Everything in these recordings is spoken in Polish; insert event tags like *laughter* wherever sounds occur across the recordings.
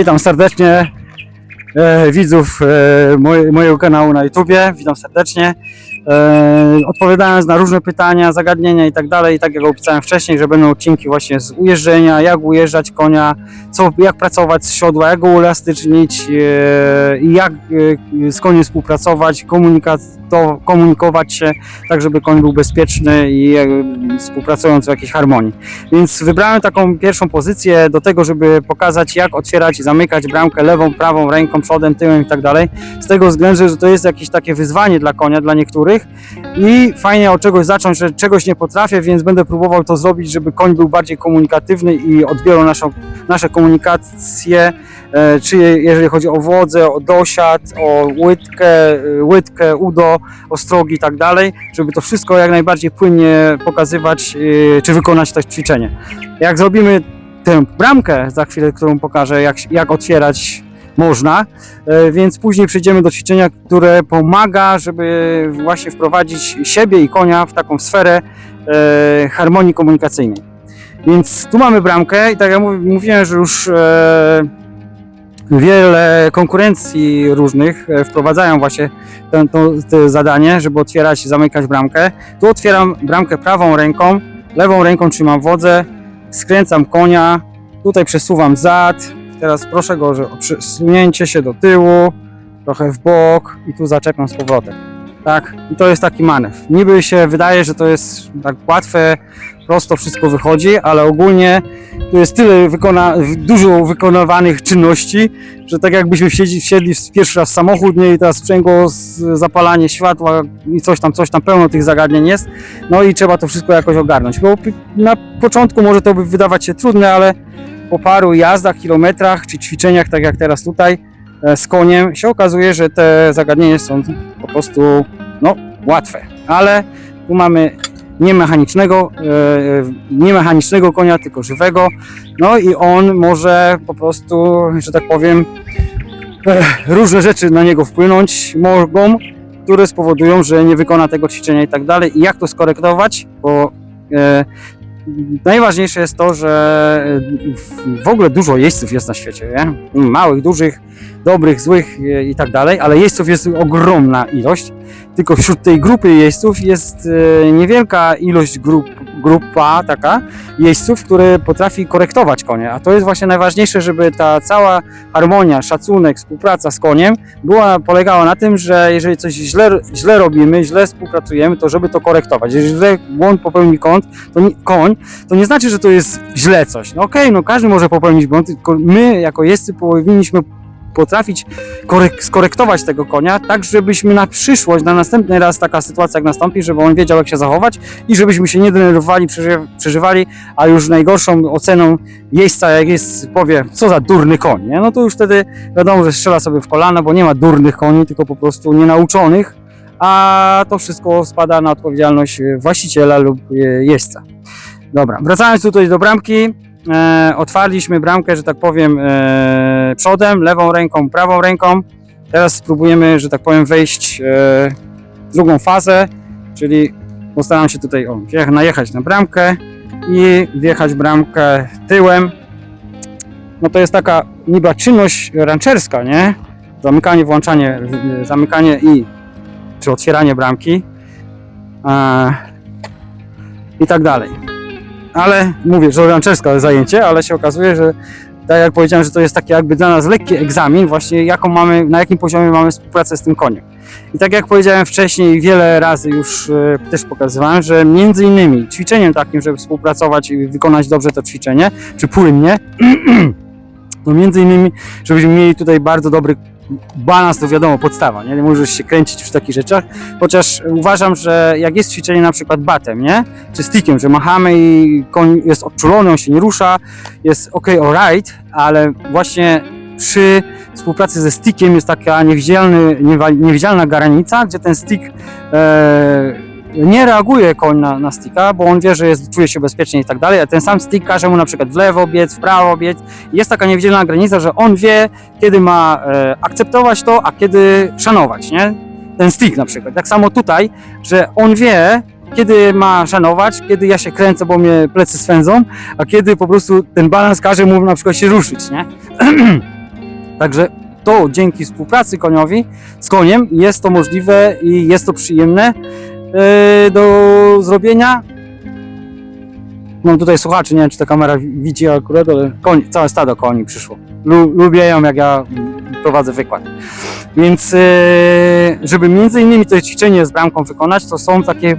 Witam serdecznie e, widzów e, moj, mojego kanału na YouTubie. Witam serdecznie. E, odpowiadając na różne pytania, zagadnienia i tak dalej, i tak jak opisałem wcześniej, że będą odcinki właśnie z ujeżdżenia, jak ujeżdżać konia, co, jak pracować z siodła, jak go uelastycznić, e, jak e, z koniem współpracować, komunikować się, tak żeby koń był bezpieczny i współpracując w jakiejś harmonii. Więc wybrałem taką pierwszą pozycję do tego, żeby pokazać, jak otwierać i zamykać bramkę lewą, prawą ręką, przodem, tyłem i tak dalej. Z tego względu, że to jest jakieś takie wyzwanie dla konia, dla niektórych i fajnie od czegoś zacząć, że czegoś nie potrafię, więc będę próbował to zrobić, żeby koń był bardziej komunikatywny i odbierał naszą, nasze komunikacje, e, czy jeżeli chodzi o wodzę, o dosiad, o łydkę, e, łydkę, udo, ostrogi i tak dalej, żeby to wszystko jak najbardziej płynnie pokazywać, e, czy wykonać to ćwiczenie. Jak zrobimy tę bramkę za chwilę, którą pokażę, jak, jak otwierać można, e, więc później przejdziemy do ćwiczenia, które pomaga, żeby właśnie wprowadzić siebie i konia w taką sferę e, harmonii komunikacyjnej. Więc tu mamy bramkę i tak jak mów- mówiłem, że już e, wiele konkurencji różnych wprowadzają właśnie ten, to, to zadanie, żeby otwierać i zamykać bramkę. Tu otwieram bramkę prawą ręką, lewą ręką trzymam wodzę, skręcam konia, tutaj przesuwam zad, teraz proszę go że o przesunięcie się do tyłu, trochę w bok i tu zaczepiam z powrotem. Tak, i to jest taki manewr. Niby się wydaje, że to jest tak łatwe, prosto wszystko wychodzi, ale ogólnie tu jest tyle wykona, dużo wykonywanych czynności, że tak jakbyśmy wsiedli, pierwszy raz w samochód, nie i teraz sprzęgło, zapalanie światła i coś tam, coś tam, pełno tych zagadnień jest. No i trzeba to wszystko jakoś ogarnąć, bo na początku może to by wydawać się trudne, ale po paru jazdach, kilometrach czy ćwiczeniach, tak jak teraz tutaj e, z koniem, się okazuje, że te zagadnienia są po prostu no, łatwe. Ale tu mamy nie mechanicznego, e, nie mechanicznego konia, tylko żywego. No i on może po prostu, że tak powiem, e, różne rzeczy na niego wpłynąć mogą, które spowodują, że nie wykona tego ćwiczenia i tak dalej. I jak to skorektować? Bo e, najważniejsze jest to, że w- ogóle dużo jeźdźców jest na świecie, nie? Małych, dużych, dobrych, złych i tak dalej, ale jeźdźców jest ogromna ilość. Tylko wśród tej grupy jeźdźców jest e, niewielka ilość grup, grupa taka jeźdźców, które potrafi korektować konie, a to jest właśnie najważniejsze, żeby ta cała harmonia, szacunek, współpraca z koniem była, polegała na tym, że jeżeli coś źle, źle robimy, źle współpracujemy, to żeby to korektować. Jeżeli źle błąd popełni kąt, to nie, koń, to nie znaczy, że to jest źle coś. No okej, no każdy może popełnić błąd, tylko my jako jeźdźcy powinniśmy potrafić korek- skorektować tego konia, tak żebyśmy na przyszłość, na następny raz taka sytuacja jak nastąpi, żeby on wiedział jak się zachować i żebyśmy się nie denerwowali, przeży- przeżywali, a już najgorszą oceną jeźdźca jak jest, powie, co za durny koń, nie? no to już wtedy wiadomo, że strzela sobie w kolana, bo nie ma durnych koni, tylko po prostu nienauczonych, a to wszystko spada na odpowiedzialność właściciela lub jeźdźca. Dobra, wracając tutaj do bramki, e, otwarliśmy bramkę, że tak powiem, e, przodem, lewą ręką, prawą ręką. Teraz spróbujemy, że tak powiem, wejść e, w drugą fazę, czyli postaram się tutaj o, najechać na bramkę i wjechać bramkę tyłem. No to jest taka niby czynność rancherska, nie? Zamykanie, włączanie, w- zamykanie i czy otwieranie bramki e, i tak dalej. Ale mówię, że rancherska zajęcie, ale się okazuje, że tak jak powiedziałem, że to jest taki jakby dla nas lekki egzamin, właśnie jaką mamy, na jakim poziomie mamy współpracę z tym koniem. I tak jak powiedziałem wcześniej, wiele razy już e, też pokazywałem, że między innymi ćwiczeniem takim, żeby współpracować i wykonać dobrze to ćwiczenie, czy płynnie, *clears throat* to między innymi, żebyśmy mieli tutaj bardzo dobry balans, to wiadomo, podstawa, nie? Możesz się kręcić przy takich rzeczach, chociaż uważam, że jak jest ćwiczenie na przykład batem, nie? Czy stickiem, że machamy i koń jest odczulony, on się nie rusza, jest ok, alright, ale właśnie przy współpracy ze stickiem jest taka niewidzialna granica, gdzie ten stick e, nie reaguje koń na, na sticka, bo on wie, że jest, czuje się bezpiecznie i tak dalej, a ten sam stick każe mu na przykład w lewo biec, w prawo biec. Jest taka niewidzialna granica, że on wie, kiedy ma e, akceptować to, a kiedy szanować, nie? Ten stick na przykład. Tak samo tutaj, że on wie, kiedy ma szanować, kiedy ja się kręcę, bo mnie plecy swędzą, a kiedy po prostu ten balans każe mu na przykład się ruszyć, nie? *clears throat* Także to dzięki współpracy koniowi z koniem jest to możliwe i jest to przyjemne do zrobienia. Mam tutaj słuchaczy, nie wiem czy ta kamera wi- widzi akurat, ale koń, całe stado koni przyszło. Lu, lubię ją jak ja prowadzę wykład. Więc e, żeby między innymi to ćwiczenie z bramką wykonać, to są takie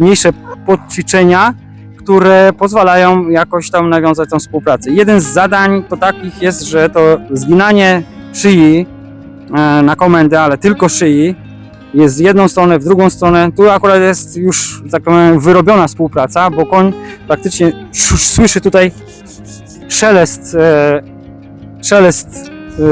mniejsze podćwiczenia, które pozwalają jakoś tam nawiązać tą współpracę. Jeden z zadań to takich jest, że to zginanie szyi e, na komendę, ale tylko szyi, jest z jedną stronę, w drugą stronę. Tu akurat jest już, tak powiem, wyrobiona współpraca, bo koń praktycznie sz- słyszy tutaj szelest, e, szelest e,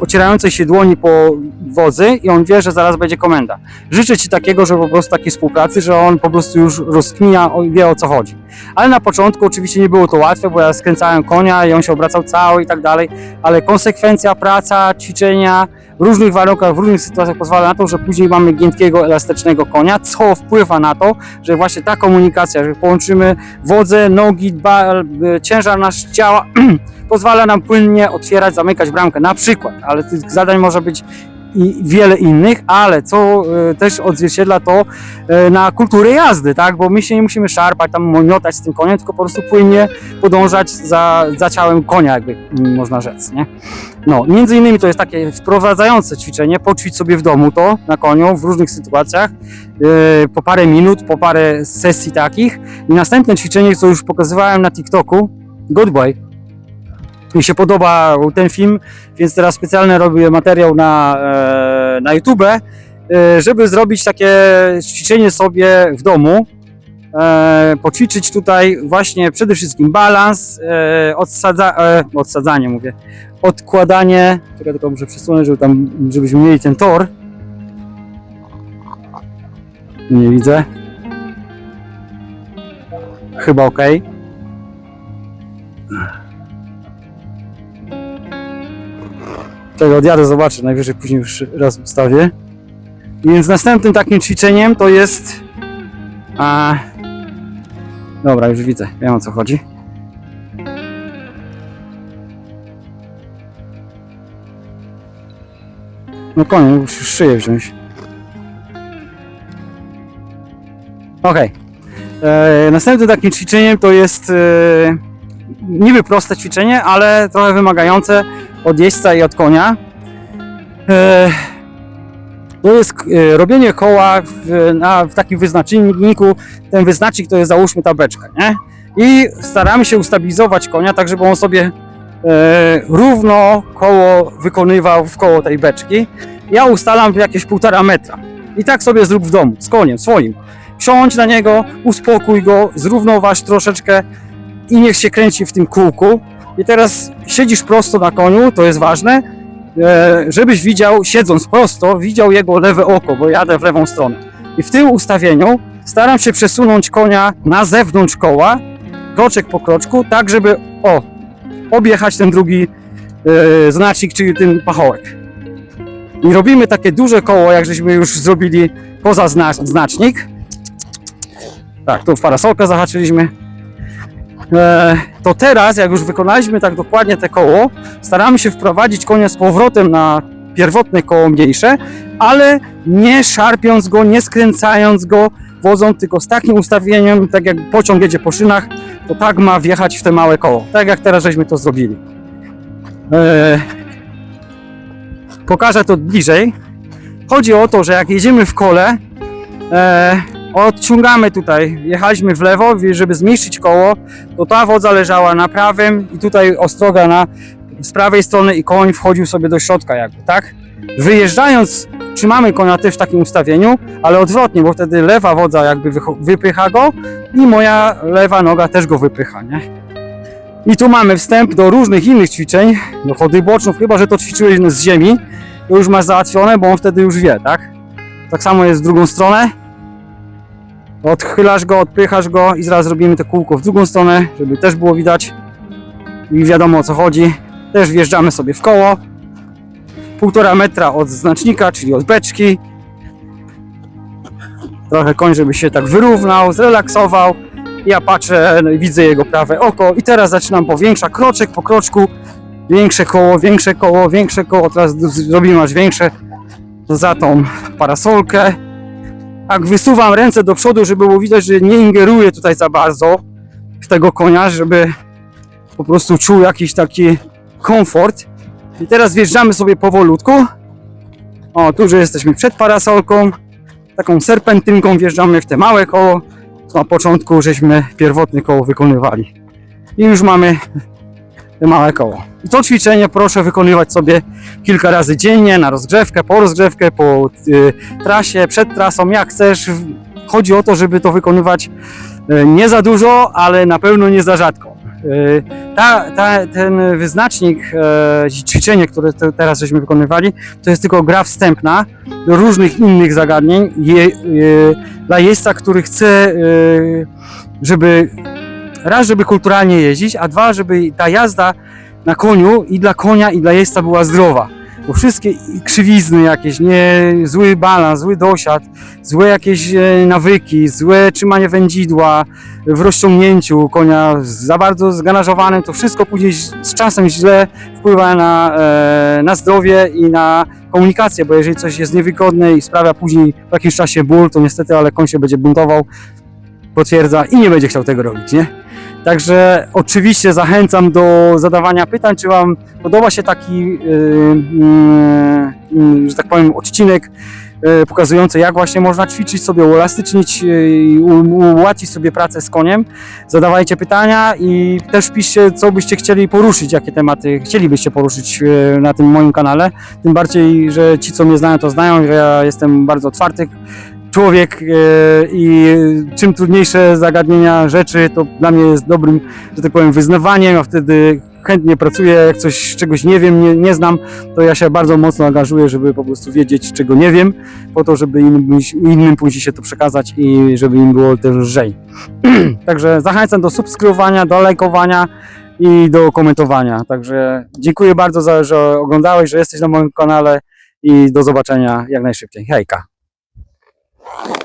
ocierającej się dłoni po wodzy i on wie, że zaraz będzie komenda. Życzę Ci takiego, że po prostu takiej współpracy, że on po prostu już rozkmina, wie o co chodzi. Ale na początku oczywiście nie było to łatwe, bo ja skręcałem konia i on się obracał cały i tak dalej, ale konsekwencja, praca, ćwiczenia w różnych warunkach, w różnych sytuacjach pozwala na to, że później mamy giętkiego, elastycznego konia, co wpływa na to, że właśnie ta komunikacja, że połączymy wodzę, nogi, dba, e, ciężar nasz ciała, *clears throat* pozwala nam płynnie otwierać, zamykać bramkę. Na przykład, ale tych zadań może być i wiele innych, ale co e, też odzwierciedla to e, na kulturę jazdy, tak? Bo my się nie musimy szarpać, tam miotać z tym koniem, tylko po prostu płynnie podążać za, za ciałem konia, jakby można rzec, nie? No, między innymi to jest takie wprowadzające ćwiczenie, poćwicz sobie w domu to na koniu w różnych sytuacjach, e, po parę minut, po parę sesji takich i następne ćwiczenie, co już pokazywałem na TikToku, Good Boy, mi się podobał ten film, więc teraz specjalnie robię materiał na, e, na YouTube, e, żeby zrobić takie ćwiczenie sobie w domu. E, poćwiczyć tutaj właśnie przede wszystkim balans, odsadza, odsadzanie mówię, odkładanie, czekaj tylko muszę przesunąć, żeby tam, żebyśmy mieli ten tor. Nie widzę. Chyba ok. Czego odjadę, zobaczę, najwyżej później już raz ustawię. Więc następnym takim ćwiczeniem to jest. A, dobra, już widzę, wiem o co chodzi. No koniec, musisz szyję wziąć. Okej. E, Następnym takim ćwiczeniem to jest e, niby proste ćwiczenie, ale trochę wymagające od jeźdźca i od konia. E, To jest e, robienie koła w, na, w takim wyznaczniku. Ten wyznacznik to jest załóżmy ta beczka, nie? I staramy się ustabilizować konia, tak żeby on sobie e, równo koło wykonywał w koło tej beczki. Ja ustalam jakieś półtora metra. I tak sobie zrób w domu, z koniem swoim. Siądź na niego, uspokój go, zrównoważ troszeczkę i niech się kręci w tym kółku. I teraz siedzisz prosto na koniu, to jest ważne, e, żebyś widział, siedząc prosto, widział jego lewe oko, bo jadę w lewą stronę. I w tym ustawieniu staram się przesunąć konia na zewnątrz koła, kroczek po kroczku, tak żeby, o, objechać ten drugi e, znacznik, czyli ten pachołek. I robimy takie duże koło, jak żeśmy już zrobili poza zna znacznik. Tak, tu w parasolkę zahaczyliśmy. E, to teraz, jak już wykonaliśmy tak dokładnie te koło, staramy się wprowadzić konia z powrotem na pierwotne koło mniejsze, ale nie szarpiąc go, nie skręcając go wodzą, tylko z takim ustawieniem, tak jak pociąg jedzie po szynach, to tak ma wjechać w te małe koło. Tak jak teraz żeśmy to zrobili. E, pokażę to bliżej. Chodzi o to, że jak jedziemy w kole, e, odciągamy tutaj, jechaliśmy w lewo, żeby zmniejszyć koło, to ta wodza leżała na prawym i tutaj ostroga na z prawej strony i koń wchodził sobie do środka jakby, tak? Wyjeżdżając, trzymamy konia też w takim ustawieniu, ale odwrotnie, bo wtedy lewa wodza jakby wypycha go i moja lewa noga też go wypycha, nie? I tu mamy wstęp do różnych innych ćwiczeń, do chody bocznych, chyba że to ćwiczyłeś z ziemi, to już masz załatwione, bo on wtedy już wie, tak? Tak samo jest w drugą stronę. Odchylasz go, odpychasz go i zaraz robimy to kółko w drugą stronę, żeby też było widać i wiadomo o co chodzi. Też wjeżdżamy sobie w koło. Półtora metra od znacznika, czyli od beczki. Trochę koń, żeby się tak wyrównał, zrelaksował. Ja patrzę, no i widzę jego prawe oko i teraz zaczynam powiększać kroczek po kroczku. Większe koło, większe koło, większe koło, teraz zrobimy aż większe za tą parasolkę. Tak wysuwam ręce do przodu, żeby było widać, że nie ingeruję tutaj za bardzo w tego konia, żeby po prostu czuł jakiś taki komfort. I teraz wjeżdżamy sobie powolutku. O, tu już jesteśmy przed parasolką. Taką serpentynką wjeżdżamy w te małe koło. Na początku żeśmy pierwotne koło wykonywali. I już mamy te małe koło. I to ćwiczenie proszę wykonywać sobie kilka razy dziennie, na rozgrzewkę, po rozgrzewkę, po y, trasie, przed trasą, jak chcesz. Chodzi o to, żeby to wykonywać y, nie za dużo, ale na pewno nie za rzadko. Y, ta, ta, ten wyznacznik, e, ćwiczenie, które te, teraz żeśmy wykonywali, to jest tylko gra wstępna do różnych innych zagadnień je, dla jeźdźca, który chce, żeby raz, żeby kulturalnie jeździć, a dwa, żeby ta jazda na koniu i dla konia, i dla jeźdźca była zdrowa. Bo wszystkie krzywizny jakieś, nie, zły balans, zły dosiad, złe jakieś e, nawyki, złe trzymanie wędzidła w rozciągnięciu konia, za bardzo zganażowanym, to wszystko później z czasem źle wpływa na, e, na zdrowie i na komunikację, bo jeżeli coś jest niewygodne i sprawia później po jakimś czasie ból, to niestety, ale koń się będzie buntował, potwierdza i nie będzie chciał tego robić, nie? Także oczywiście zachęcam do zadawania pytań, czy Wam podoba się taki, yy, yy, że tak powiem, odcinek yy, pokazujący, jak właśnie można ćwiczyć sobie, uelastycznić yy, i u- ułatwić sobie pracę z koniem. Zadawajcie pytania i też piszcie, co byście chcieli poruszyć, jakie tematy chcielibyście poruszyć yy, na tym moim kanale. Tym bardziej, że ci, co mnie znają, to znają, że ja jestem bardzo otwarty człowiek e, i czym trudniejsze zagadnienia rzeczy, to dla mnie jest dobrym, że tak powiem, wyznawaniem, a wtedy chętnie pracuję, jak coś, czegoś nie wiem, nie, nie znam, to ja się bardzo mocno angażuję, żeby po prostu wiedzieć, czego nie wiem, po to, żeby innym, innym później się to przekazać i żeby im było też lżej. *clears throat* Także zachęcam do subskrybowania, do lajkowania i do komentowania. Także dziękuję bardzo, za, że oglądałeś, że jesteś na moim kanale i do zobaczenia jak najszybciej. Hejka! Oh, *laughs*